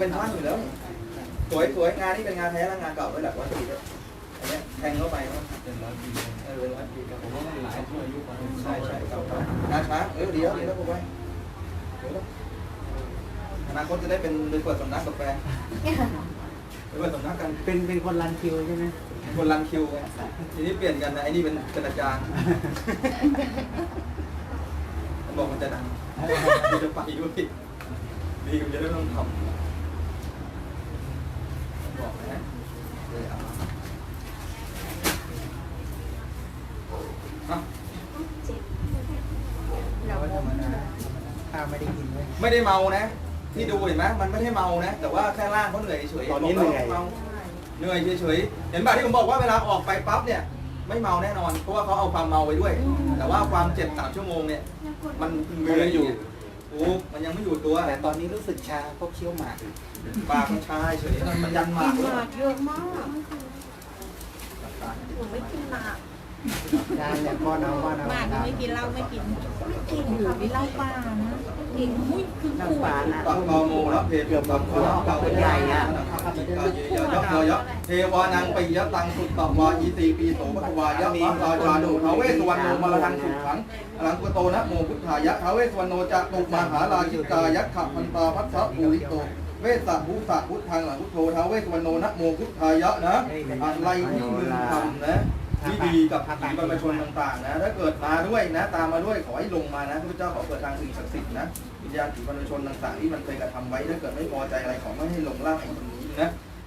เป็นท่างอยู่แล้ว สวยสวยงานนี่เป็นงานแท้และงานเก่าด้วยแหละวัตด้นเนี้ยแทงเข้าไปเนาะเป็นร้อยปีเออร้อยปีแต่ผมว่ามันหลายช่วอายุกว่าใช่ใช่เก่าไปงานช้างเออดีดีแล้วเดี๋ยวไปอนาคตจะได้เป็นไปเปิดสำนักกาแฟไปเปิดสำนักกันเป็นเป็นคนรันคิวใช่ไหมคนรันคิวทีนี้เปลี่ยนกันนะไอ้นี่เป็นเป็นอาจารย์บอกมันจะดังมันจะไปด้วยดีมันจะได้ต้องทำ ไม่ได้เมานะ ที่ดูเห็นไหมมันไม่ได้เมานะ แต่ว่าแค่ร่างเขาเหนื่อยเฉยตอนนี้เหนื่อยเหนื่อยเฉยๆเห็นป่ะที่ผมบอกว่าเวลาออกไปปั๊บเนี่ยไม่เมาแน่นอน เพราะว่าเขาเอาความเมาไปด้วย แต่ว่าความเจ็บสามชั่วโมงเนี่ย มันเหนื่อยู่โอ้มันยังไม่อยู่ตัวแต่ตอนนี้รู้สึกชาเพราะเคี้ยวหมากปากมันชาเฉยมันยันหมากเยอะมากหนูไม่กินหมาก งานเนี่ยก้อนเอาก้อนเอาบ้ากไม่กินเหล้าไม่กินไม่กินค่ะมีเหล้าป่านะกินหุ้ยคือขวดนะตักกอมูรับเพเกือบตักขวดตัเป็นใหญ่อะยกยกเทวานังปิยตังสุตตวาอิติปีโสปะวายะมีตาจานุเทาเวสวรรณโนมรทังสุขังอลังกุโตนะโมพุทธายะเทาเวสวรรณนจะตุมหาราชิกายะขับพันตาพัทธภูริโตเวสสุสัพุทธังหลังพุทโธเทาเวสวรรณนะโมพุทธายะนะอะไรที่มึงทำนะ ที่ดีกับผีบรรพชนต่างๆนะถ้าเกิดมาด้วยนะ ตามมาด้วยขอให้ลงมานะพระเจ้าขอเปิดทางสิ่งศักดิ์สิทธิ์นะวิญญาณผีบรรพชนต่างๆที่มันเคยกระทำไว้ถ้าเกิดไม่พอใจอะไรขอไม่ให้ลงล่างของตรงนี้นะ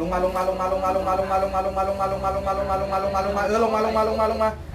ลงมาลงมาลงมาลงมาลงมาลงมาลงมาลงมาลงมาลงมาลงมาลงมาลงมาลงมาเออลงมาลงมาลงมาลงมา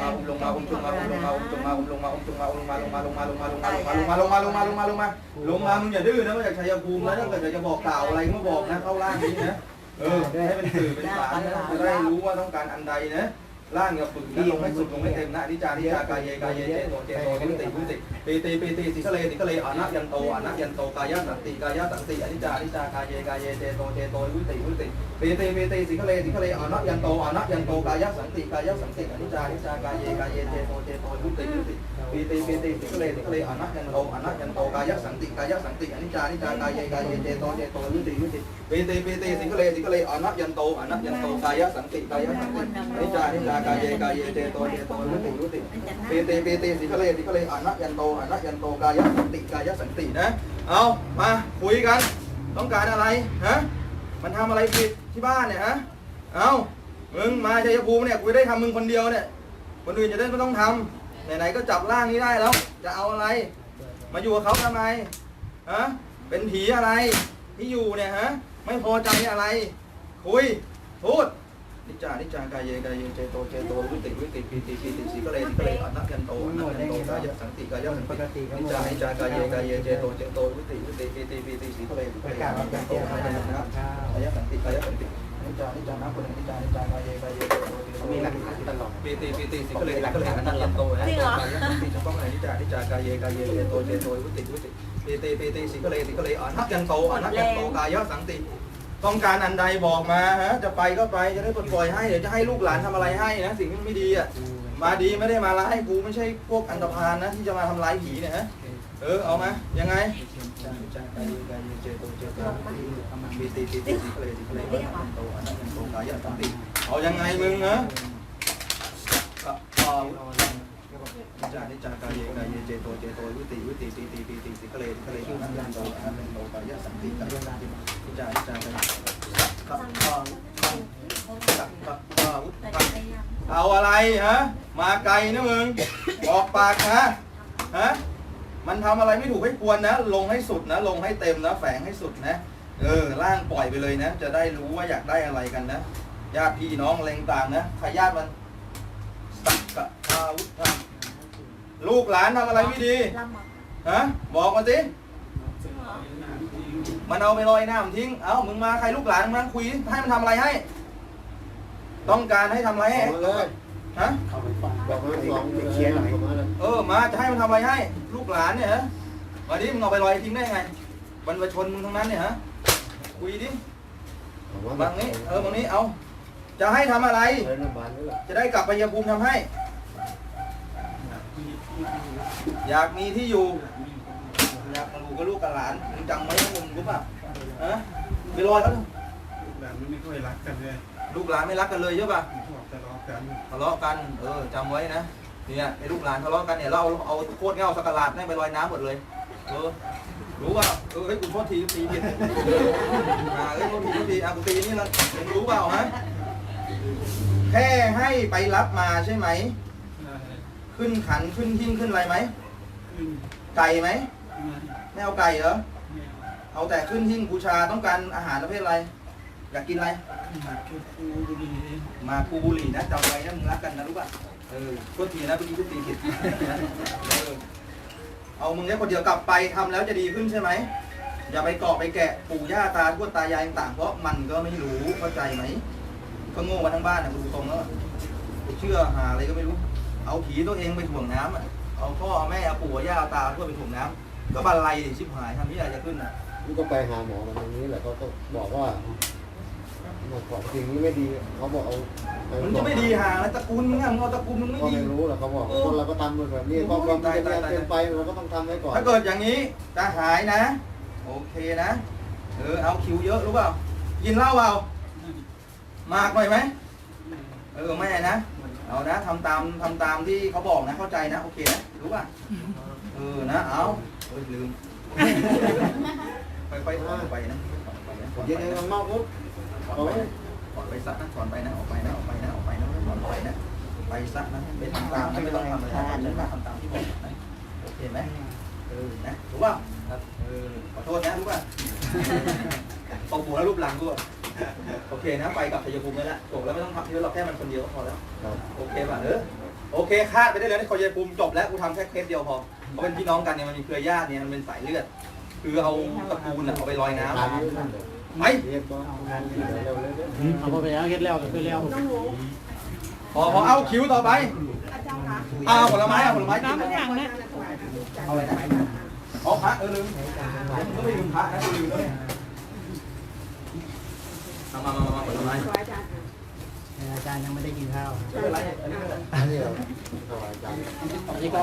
มาอุ้มลงมาอุ้มลงมาอุ้มลงมาองมาลงมาองมาลงมาองมาลงมาองมาลงมาลงมาลงมาลงมาลงมาลงมาลงมาลงมาลงมาลงมาลงมาลงมามึงอย่าดื้อนะว่าจากชัยภูมิแล้วถ้าเกิดจะบอกกล่าวอะไรก็บอกนะเข้าร่างนี้นะเออให้เป็นสื่อเป็นสารนะจะได้รู้ว่าต้องการอันใดนะ ร่างกับฝึกนะลงให้สุดลงให้เต็มนะนิจานิจากายเยกายเยเจโตเจโตวิติวิติปีติปีติสิกเลสิกเลอนัยันโตอนัยันโตกายสันติกายสันติอนิจานิจากายเยกายเยเจโตเจโตวิติวิติปีติปีติสิกเลสิกเลอนัยันโตอนัยันโตกายสันติกายสันติอนิจานิจากายเยกายเยเจโตเจโตวิติวิติ ปีติปีติสิกเลสิกเลอนัตยันโตอนัตยันโตกายสันติกายสันติอนิจานิจากายเยกายเยเจโตเจโตวิติวิติปีติปีติสิงคเลสิงคเลอนัตยันโตอนัตยันโตกายสันติกายสันติอนิจานิจากายเยกายเยเจโตเจโตรุติรุติปีติปีติสิงคเลสิงคเลอนัตยันโตอนัตยันโตกายสันติกายสันตินะเอามาคุยกัน ต้องการอะไรฮะมันทำอะไรผิดที่บ้านเนี่ยฮะเอามึงมาชัยภูมิเนี่ยกูได้ทำมึงคนเดียวเนี่ยคนอื่นจะได้ไม่ต้องทำ ไหนๆก็จับร่างนี้ได้แล้ว จะเอาอะไร มาอยู่กับเขาทำไมฮะเป็นผีอะไรที่อยู่เนี่ยฮะไม่พอใจอะไร คุยพูดนิจานิจากายเยกายเยเจโตเจโตวิติวิติปีติปีติสีก็เลยสีก็เลยอนัตยันโตอนัตยันโตกายสันติกายสันปติกติก็นิจานิจากายเยกายเยเจโตเจโตวิติวิติปีติปีติสีก็เลยสีปก็ระเลยกาศอนัว่าตจะยันโตเตรียมกามายสันติทำข้าวกายสันติกายสันตินิจานิจานะคนนิจานิจากายเยกายเยเจโตเจโต มีหลักฐานตลอด ปีติปีติสีก็เลยสีก็เลยอนัตยันโตนะกายสันติจะต้องอะไรนิจานิจากายเยกายเยเจโตเจโตวิติวิติปีติปีติสีก็เลยสีก็เลยอนัตยันโตอนัตยันโตกายสันติ ต้องการอันใดบอกมาฮะจะไปก็ไปจะได้ปลดปล่อยให้เดี๋ยวจะให้ลูกหลานทำอะไรให้นะสิ่งที่ไม่ดีอะมาดีไม่ได้มาร้ายกูไม่ใช่พวกอันตรพานนะที่จะมาทำร้ายผีเนี่ยฮะเออเอามายังไงปีติปีติสิเลยสิเลยโตอันนั้นโตกายสันติ เอายังไงมึงฮะก็เอาจานิจากายกายเจโตเจโตวิติวิติปีติปีติสิเลยสิเลยอันนั้นโตอันนั้นโตกายสันติกายสันติจาจากันกับกับกับกับวุธแต่พังพยายามเอาอะไรฮะมาไกลนะมึงบอกปากนะฮะมันทำอะไรไม่ถูกไม่ควรนะ ลงให้สุดนะ ลงให้เต็มนะ แฝงให้สุดนะ เออ ล่างปล่อยไปเลยนะ จะได้รู้ว่าอยากได้อะไรกันนะ ญาติพี่น้องอะไรต่างๆนะใครญาติมันสักกะอาวุธพังลูกหลานทำอะไรไม่ดีลำเหรอฮะบอกมาสิจริงเหรอมันเอาไปลอยน้ำทิ้ง เอ้ามึงมาใครลูกหลานมึงมาคุยให้มันทำอะไรให้ ต้องการให้ทำอะไรให้เอาเลยฮะบอกมาสองเขียนหน่อยมาเลยเออมาจะให้มันทำอะไรให้ ลูกหลานเนี่ยฮะมาดิมึงเอาไปลอยทิ้งได้ไงบรรพชนมึงทั้งนั้นเนี่ยฮะคุยดิ บางนี้เออบางนี้เอา จะให้ทำอะไร เดินบานนี่แหละจะได้กลับไปยภูมิทำให้ อยากมีที่อยู่ อยากมาดูกับลูกกับหลานมึงจำไว้นะมึงรู้ป่ะฮะไปลอยเขาเถอะแบบมันไม่ค่อยรักกันเลยลูกหลานไม่รักกันเลยใช่ป่ะชอบทะเลาะกันทะเลาะกัน เออจำไว้นะเนี่ยไอ้ลูกหลานทะเลาะกันเนี่ยเราเอาเอาโคตรเงาสกกะลาดแม่งไปลอยน้ำหมดเลย เออ รู้ว่าเออเฮ้ยกูโทษทีตีผิดอ่าเฮ้ยโทษทีโทษทีอะกูตีนี่ละมึงรู้เปล่าฮะ แค่ให้ไปรับมาใช่ไหม ขึ้นขันขึ้นหิ้งขึ้นอะไรไหม ไก่ไหม ไม่เอาไก่เหรอ เอาแต่ขึ้นหิ้งบูชาต้องการอาหารประเภทอะไร อยากกินอะไรมาคูบุรีมาคูบุหรี่นะจำไว้นะมึงรักกันนะรู้ป่ะ เออโทษทีนะเมื่อกี้พูดตีผิดเออเอามึงแค่คนเดียวกลับไปทำแล้วจะดีขึ้นใช่ไหม อย่าไปเกาะไปแกะปู่ย่าตาทวดตายายต่างเพราะมันก็ไม่รู้เข้าใจไหม ก็โง่มาทั้งบ้านนะกูดูตรงแล้วอะกูเชื่อหาอะไรก็ไม่รู้ เอาผีตัวเองไปถ่วงน้ำอะเอาพ่อเอาแม่เอาปู่เอาย่าเอาตาทวดไปถ่วงน้ำก็บันไลดิชิบหายทำที่อะไรจะขึ้นอะนี่ก็ไปหาหมอมาตรงนี้แหละเขาก็บอกว่าบอกของสิ่งนี้ไม่ดีเขาบอกเอาเอามันจะไม่ดีห่างแล้วตระกูลมึงอะมึงเอาตระกูลมึงไม่ก็ดี ไม่รู้แหละเขาบอกโอ้คนเราก็ทำแบบนี้โอ้ก็ความตายเป็นตายตายเป็นไปเราก็ต้องทำไว้ก่อนถ้าเกิดอย่างนี้จะหายนะ โอเคนะ เออเอาคิวเยอะรู้เปล่ากินเหล้าเปล่า มากหน่อยไหมเออไม่นะเอานะทำตามทำตามที่เขาบอกนะเข้าใจนะโอเคนะรู้ป่ะเออนะเอาเฮ้ยลืมค่อยๆถอนไปนะถอนไปนะถอนเย็นไปๆนะข้างนอกปุ๊บถอนไปนะถอนไปซะนะถอนไปนะออกไปนะออกไปนะออกไปนะถอนไปนะไปซะนะไม่ทำตามนะไม่ต้องทำอะไรนะฉันมาทำตามที่บอกนะโอเคไหมเออนะรู้ป่ะเออขอโทษนะรู้ป่ะตบหัวแล้วรูปหลังด้วยโอ เคนะไปกับชัยภูมิแล้วละจบแล้วไม่ต้องทำเยอะหรอกแค่มันคนเดียวก็พอแล้วครับโอเคป่ะเออโอเคคาดไปได้เลยนะชัยภูมิจบแล้วกูทำแค่เคสเดียวพอเพราะเป็นพี่น้องกันเนี่ยมันมีเครือญาติเนี่ยมันเป็นสายเลือด คือเอาตะปูนอะเอาไปลอยน้ำทานนี้นั่นเดี๋ยวไหมเรียกก็เร็วๆเลยเด้อเอาไปแล้วเฮ็ดแล้วก็คือแล้วต้องรู้พอพอเอาคิวต่อไปอาจารย์คะอ้าวผลไม้เอาผลไม้กินน้ำอย่างนะเอาอะไรนะเอาพระเออลืมก็ไม่ลืมพระนะกูลืมด้วย เอามามามาผลไม้อาจารย์ยังไม่ได้กินข้าว ไม่เป็นไรอันนี้ไม่เป็นไรอันนี้เราสบายใจอันนี้ก็